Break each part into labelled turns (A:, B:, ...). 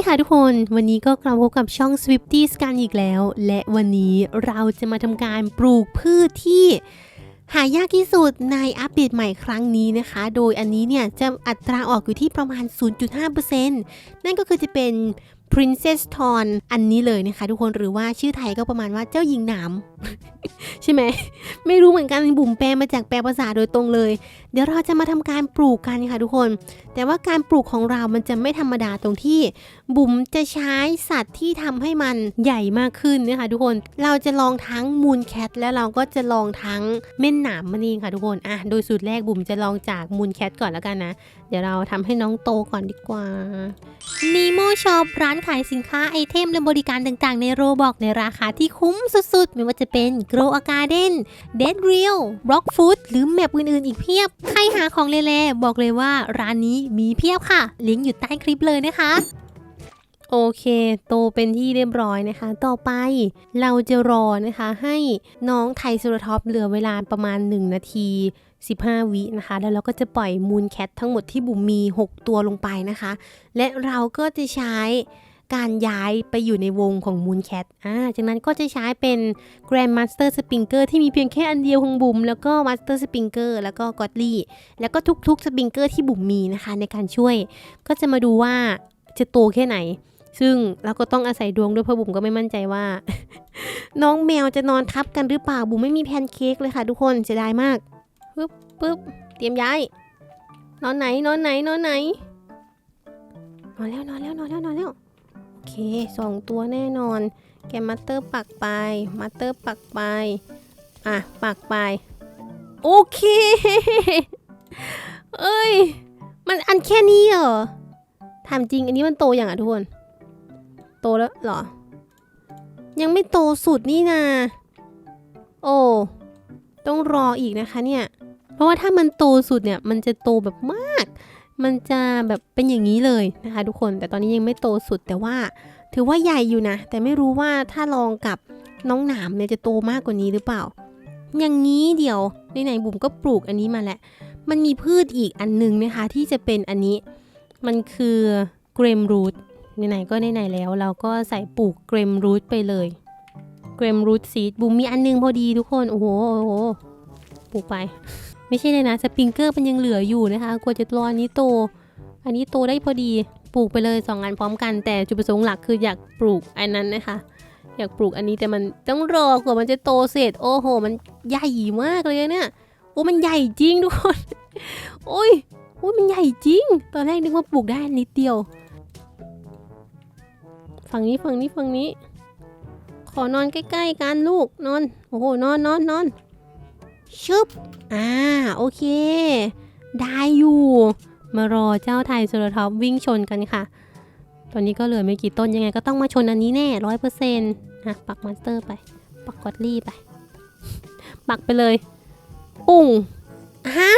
A: ดีค่ะทุกคน วันนี้ก็กลับพบกับช่อง Swifties กันอีกแล้ว และวันนี้เราจะมาทำการปลูกพืชที่หายากที่สุดในอัปเดตใหม่ครั้งนี้นะคะ โดยอันนี้เนี่ยจะอัตราออกอยู่ที่ประมาณ 0.5%นั่นก็คือจะเป็น Princess Thorn อันนี้เลยนะคะทุกคนหรือว่าชื่อไทยก็ประมาณว่าเจ้าหญิงหนาม ใช่ไหม ไม่รู้เหมือนกันบุ๋มแปลมาจากแปลภาษาโดยตรงเลย เดี๋ยวเราจะมาทำการปลูกกันค่ะทุกคน แต่ว่าการปลูกของเรามันจะไม่ธรรมดาตรงที่ บุ๋มจะใช้สัตว์ที่ทำให้มันใหญ่มากขึ้นนะคะทุกคน เราจะลองทั้งมูนแคทแล้วเราก็จะลองทั้งเม่นหนามมันเองค่ะทุกคนอะโดยสูตรแรกบุ๋มจะลองจากมูนแคทก่อนแล้วกันนะ เดี๋ยวเราทำให้น้องโตก่อนดีกว่านีโมชอปร้านขายสินค้าไอเทมและบริการต่างๆ ในโรบอกในราคาที่คุ้มสุดๆ ไม่ว่าจะเป็น Grow a Garden Dead Real Rock Food หรือแมปอื่นๆ อีกเพียบ ใครหาของเล่ๆบอกเลยว่าร้านนี้มีเพียบค่ะ ลิงก์อยู่ใต้คลิปเลยนะคะ โอเค โตเป็นที่เรียบร้อยนะคะ ต่อไปเราจะรอนะคะ ให้น้องไทโซรท็อปเหลือเวลาประมาณ 1 นาที15 วินะคะ แล้วเราก็จะปล่อยมูนแคททั้งหมดที่บุ๋มมี 6 ตัวลงไปนะคะ และเราก็จะใช้ การย้ายไปอยู่ในวงของมูนแคทอ่าจากนั้นก็จะใช้เป็น Grand Master Springer ที่มีเพียงแค่อันเดียวของบุ๋มแล้วก็ Master Springer แล้วก็ Godly แล้วก็ทุกๆ Springer ที่บุ๋มมีนะคะในการช่วย ก็จะมาดูว่าจะโตแค่ไหน ซึ่งเราก็ต้องอาศัยดวงด้วยเพราะบุ๋มก็ไม่มั่นใจว่า น้องแมวจะนอนทับกันหรือเปล่าบุ๋มไม่มีแพนเค้กเลยค่ะ ทุกคนเสียดายมากปึ๊บปึ๊บเตรียมย้าย นอนไหนนอนไหนนอนไหนนอนแล้วนอนแล้วนอนแล้วนอนแล้ว เคสองตัวแน่นอน แกมัตเตอร์ปักไป มัตเตอร์ปักไป อะ ปักไป โอเค เอ้ย มันอันแค่นี้เหรอถามจริงอันนี้มันโตอย่างอะทุกคน โตแล้วเหรอ ยังไม่โตสุดนี่นาโอ้ต้องรออีกนะคะเนี่ย เพราะว่าถ้ามันโตสุดเนี่ย มันจะโตแบบมาก มันจะแบบเป็นอย่างนี้เลยนะคะทุกคน แต่ตอนนี้ยังไม่โตสุดแต่ว่า ถือว่าใหญ่อยู่นะ แต่ไม่รู้ว่าถ้าลองกับน้องหนามเนี่ยจะโตมากกว่านี้หรือเปล่า อย่างนี้เดี๋ยวในไหนบุ๋มก็ปลูกอันนี้มาแหละ มันมีพืชอีกอันหนึงนะคะที่จะเป็นอันนี้ มันคือเกรมรูทไหนๆก็ไหนๆแล้ว เราก็ใส่ปลูกเกรมรูทไปเลยเกรมรูทซีดบุ๋มมีอันหนึงพอดีทุกคน โอ้โห ปลูกไป ไม่ใช่เลยนะสปริงเกอร์มันยังเหลืออยู่นะคะกว่าจะรออันนี้โต อันนี้โตได้พอดีปลูกไปเลยสองอันพร้อมกัน แต่จุดประสงค์หลักคืออยากปลูกอันนั้นนะคะอยากปลูกอันนี้แต่มันต้องรอกว่ามันจะโตเสร็จ โอ้โห มันใหญ่มากเลยเนี่ยโอ้มันใหญ่จริงทุกคนโอ้ยโอ้ยมันใหญ่จริง ตอนแรกนึกว่าปลูกได้นนิดเดียว ฝั่งนี้ฝั่งนี้ฝั่งนี้ ขอนอนใกล้ๆกันลูกนอน โอ้โหนอนนอนนอน ชึบ อ่า โอเค ได้อยู่ มารอเจ้าไทยโซลท็อปวิ่งชนกันค่ะ ตอนนี้ก็เหลือไม่กี่ต้นยังไงก็ต้องมาชนอันนี้แน่ร้อยเปอร์เซ็นต์อะ ปักมาสเตอร์ไป ปักกอดลี่ไป ปักไปเลย ปุ้งฮะ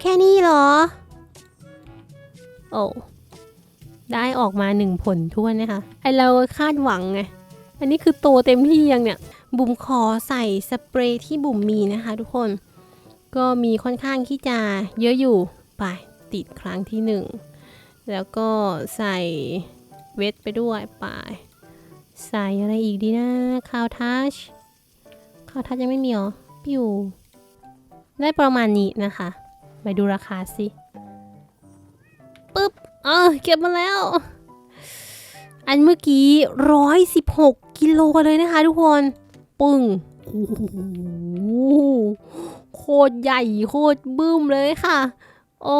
A: แค่นี้เหรอ โอ้ ได้ออกมาหนึ่งผลท้วนนะคะ ไอเราคาดหวังไง อันนี้คือโตเต็มที่ยังเนี่ย บุ๋มขอใส่สเปรย์ที่บุ๋มมีนะคะทุกคน ก็มีค่อนข้างที่จะเยอะอยู่ ไปติดครั้งที่หนึ่ง แล้วก็ใส่เวทไปด้วยไป ใส่อะไรอีกดีนะคาวทัชคาวทัชยังไม่มีหรอปิวได้ประมาณนี้นะคะ ไปดูราคาสิปึ๊บ เออเก็บมาแล้ว อันเมื่อกี้ร้อยสิบหกกิโลเลยนะคะทุกคน ปึ้งโอ้โหโคตรใหญ่โคตรบึ้มเลยค่ะ โอ้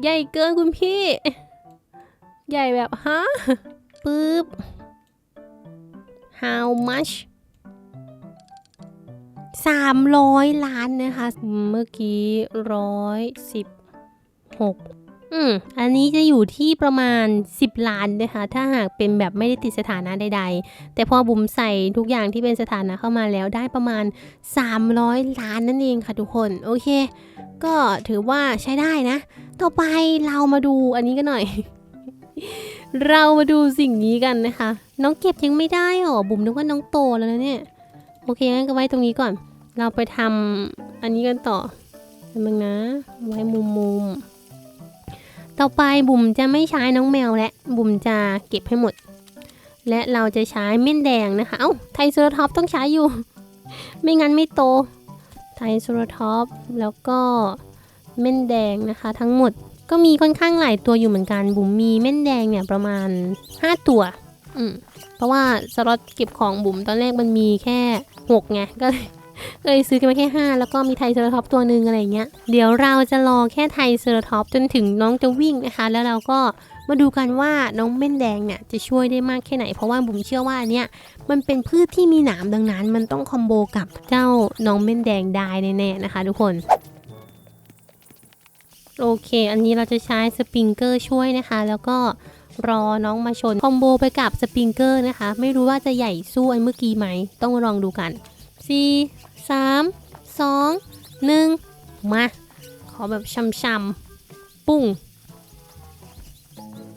A: ใหญ่เกินคุณพี่ ใหญ่แบบฮะปึ๊บ how much สามร้อยล้านนะคะ เมื่อกี้ร้อยสิบหก อืม อันนี้จะอยู่ที่ประมาณ 10 ล้านนะคะ ถ้าหากเป็นแบบไม่ได้ติดสถานะใด ๆ แต่พอบุ๋มใส่ทุกอย่างที่เป็นสถานะเข้ามาแล้วได้ประมาณ 300 ล้านนั่นเองค่ะทุกคน โอเค ก็ถือว่าใช้ได้นะ ต่อไปเรามาดูอันนี้กันหน่อย เรามาดูสิ่งนี้กันนะคะ น้องเก็บยังไม่ได้หรอ บุ๋มนึกว่าน้องโตแล้วนะเนี่ย โอเคงั้นก็ไว้ตรงนี้ก่อน เราไปทำอันนี้กันต่อแป๊บนึงนะ ไว้มุมมุม ต่อไปบุ๋มจะไม่ใช้น้องแมวและบุ๋มจะเก็บให้หมด และเราจะใช้เม่นแดงนะคะ เอ้าไทรเซอรท็อปต้องใช้อยู่ ไม่งั้นไม่โต ไทรเซอรท็อปแล้วก็เม่นแดงนะคะ ทั้งหมดก็มีค่อนข้างหลายตัวอยู่เหมือนกันบุ๋มมีเม่นแดงเนี่ยประมาณ 5 ตัว อืมเพราะว่าสล็อตเก็บของบุ๋มตอนแรกมันมีแค่6ไงก็เลย ก็เลยซื้อกันมาแค่ 5 แล้วก็มีไทเซอราท็อปตัวหนึ่งอะไรเงี้ย เดี๋ยวเราจะรอแค่ไทเซอราท็อปจนถึงน้องจะวิ่งนะคะ แล้วเราก็มาดูกันว่าน้องเม่นแดงเนี่ยจะช่วยได้มากแค่ไหน เพราะว่าบุ๋มเชื่อว่าอันเนี้ยมันเป็นพืชที่มีหนามดังนั้น มันต้องคอมโบกับเจ้าน้องเม่นแดงได้แน่ๆนะคะ ทุกคนโอเค อันนี้เราจะใช้สปริงเกอร์ช่วยนะคะ แล้วก็รอน้องมาชน คอมโบไปกับสปริงเกอร์นะคะ ไม่รู้ว่าจะใหญ่สู้อันเมื่อกี้ไหม ต้องลองดูกัน4 3 2 1 มา ขอแบบช่ำๆ ปุ้ง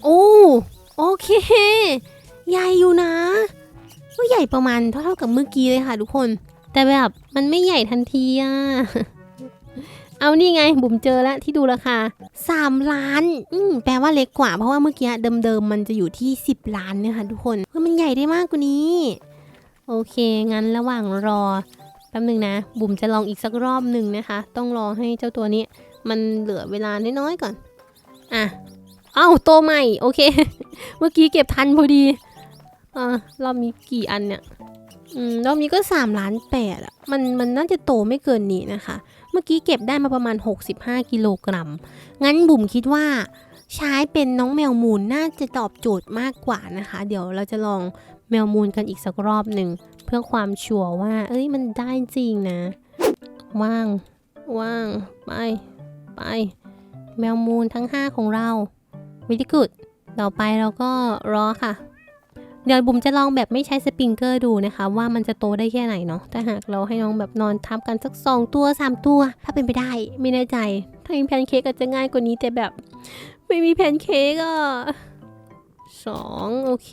A: โอ้ โอเค ใหญ่อยู่นะ ก็ใหญ่ประมาณเท่าๆกับเมื่อกี้เลยค่ะทุกคน แต่แบบมันไม่ใหญ่ทันทีอะ เอานี่ไง บุ๋มเจอแล้วที่ดูราคา 3 ล้าน อืมแปลว่าเล็กกว่า เพราะว่าเมื่อกี้เดิมๆ มันจะอยู่ที่ 10 ล้านเนี่ยค่ะทุกคนเฮ้ยมันใหญ่ได้มากกว่านี้ โอเค งั้นระหว่างรอ แป๊บหนึงนะ บุ๋มจะลองอีกสักรอบหนึ่งนะคะ ต้องรอให้เจ้าตัวนี้ มันเหลือเวลาน้อยๆก่อน อะ เอ้าโตใหม่ โอเค เมื่อกี้เก็บทันพอดีอ่ารอบนี้กี่อันเนี่ย อืม รอบนี้ก็3ล้านแปดอะมัน มันน่าจะโตไม่เกินนี้นะคะ เมื่อกี้เก็บได้มาประมาณ 65 กิโลกรัม งั้นบุ๋มคิดว่าใช้เป็นน้องแมวมูลน่าจะตอบโจทย์มากกว่านะคะ เดี๋ยวเราจะลองแมวมูลกันอีกสักรอบหนึ่ง เพื่อความชัวร์ว่า เอ้ยมันได้จริงนะ ว่าง ว่าง ไป ไป แมวมูลทั้ง 5 ของเราวิธีกุดต่อไปเราก็รอค่ะ เดี๋ยวบุ๋มจะลองแบบไม่ใช้สปริงเกอร์ดูนะคะ ว่ามันจะโตได้แค่ไหนเนาะถ้าหากเราให้น้องแบบนอนทับกันสัก 2 ตัว 3 ตัว ถ้าเป็นไปได้ไม่แน่ใจ ถ้ามีแพนเค้กอาจจะง่ายกว่านี้แต่แบบ ไม่มีแพนเค้กอะสองโอเค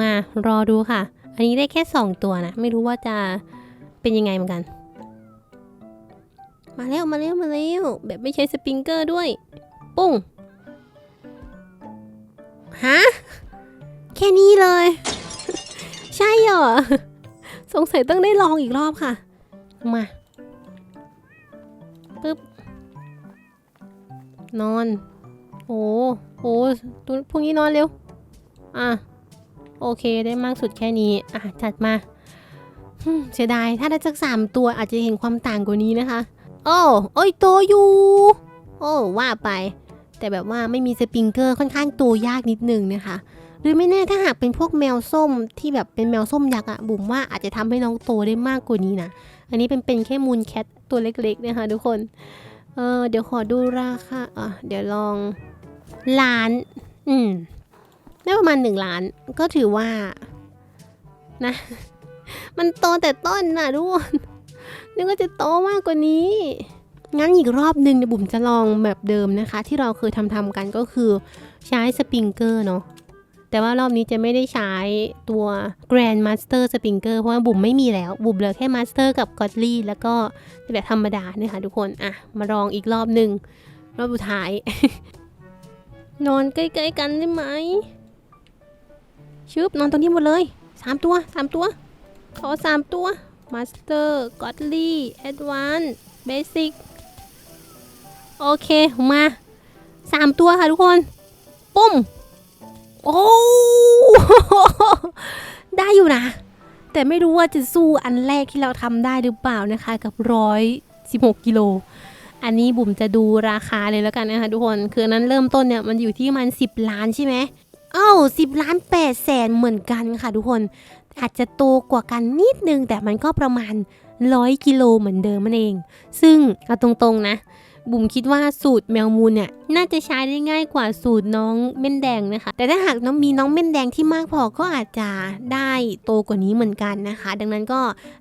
A: มารอดูค่ะ อันนี้ได้แค่ 2 ตัวนะ ไม่รู้ว่าจะเป็นยังไงเหมือนกัน มาแล้วมาแล้วมาแล้วแบบไม่ใช้สปริงเกอร์ด้วย ปุ้งฮะแค่นี้เลย ใช่เหรอ สงสัยต้องได้ลองอีกรอบค่ะ มาปึ๊บ นอน โอ้โหตัวพรุ่งนี้นอนเร็ว อะ โอเคได้มากสุดแค่นี้ อะ จัดมาเสียดาย ถ้าได้สักสามตัวอาจจะเห็นความต่างกว่านี้นะคะ โอ้โอ้ยโตอยู่ โอ้ว่าไป แต่แบบว่าไม่มีสปริงเกอร์ค่อนข้างโตยากนิดนึงนะคะ หรือไม่แน่ถ้าหากเป็นพวกแมวส้มที่แบบเป็นแมวส้มยักษ์อะบุ๋มว่าอาจจะทำให้น้องโตได้มากกว่านี้นะ อันนี้เป็นเป็นแค่มูลแคทตัวเล็กๆนะคะทุกคน เออเดี๋ยวขอดูราคาอะเดี๋ยวลองล้าน อืม ได้ประมาณหนึ่งล้าน ก็ถือว่านะ มันโตแต่ต้นนะทุกคนนึกว่าจะโตมากกว่านี้ งั้นอีกรอบหนึ่งเดี๋ยบุ๋มจะลองแบบเดิมนะคะ ที่เราเคยทำทำกันก็คือใช้สปริงเกอร์เนาะแต่ว่ารอบนี้จะไม่ได้ใช้ตัว Grand Master Sprinkler เพราะว่าบุ๋มไม่มีแล้ว บุ๋มเหลือแค่ Master กับ Godly แล้วก็แบบธรรมดาเนี่ยค่ะทุกคน อะ มาลองอีกรอบหนึ่งรอบสุดท้าย นอนใกล้ ๆ กันได้ไหม ชึบนอนตรงนี้หมดเลยสามตัวสามตัว ขอสามตัว Master Godly Advance Basic โอเคมาสามตัวค่ะทุกคน ปุ้ม โอ้ ได้อยู่นะ แต่ไม่รู้ว่าจะสู้อันแรกที่เราทำได้หรือเปล่านะคะ กับร้อยสิบหกกิโล อันนี้บุ๋มจะดูราคาเลยแล้วกันนะคะทุกคน คือนั้นเริ่มต้นเนี่ย มันอยู่ที่มันสิบล้านใช่ไหม อ้าสิบล้านแปดแสนเหมือนกันค่ะทุกคน อาจจะโตกว่ากันนิดนึง แต่มันก็ประมาณร้อยกิโลเหมือนเดิมมันเอง ซึ่งเอาตรงๆนะ บุ๋มคิดว่าสูตรแมวมูลเนี่ยน่าจะใช้ได้ง่ายกว่าสูตรน้องเม่นแดงนะคะ แต่ถ้าหากน้องมีน้องเม่นแดงที่มากพอก็อาจจะได้โตกว่านี้เหมือนกันนะคะ ดังนั้นก็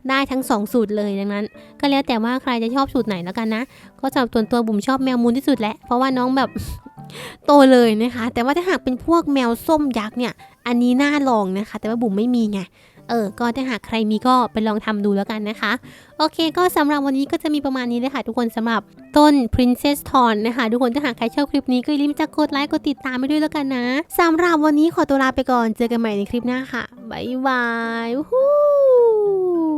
A: ได้ทั้งสองสูตรเลยดังนั้น ก็แล้วแต่ว่าใครจะชอบสูตรไหนแล้วกันนะ ก็สำหรับตัวตัวบุ๋มชอบแมวมูลที่สุดแหละเพราะว่าน้องแบบ โตเลยนะคะ แต่ว่าถ้าหากเป็นพวกแมวส้มยักษ์เนี่ย อันนี้น่าลองนะคะ แต่ว่าบุ๋มไม่มีไงเออ ก็ถ้าหากใครมีก็ไปลองทำดูแล้วกันนะคะ โอเค ก็สำหรับวันนี้ก็จะมีประมาณนี้เลยค่ะ ทุกคนสำหรับต้น Princess t o n นะคะ ทุกคนถ้าหากใครชอบคลิปนี้ก็อย่าลืมจะกดไลค์กดติดตามไปด้วยแล้วกันนะสำหรับวันนี้ขอตัวลาไปก่อน เจอกันใหม่ในคลิปหน้าค่ะ บ๊ายบายวู้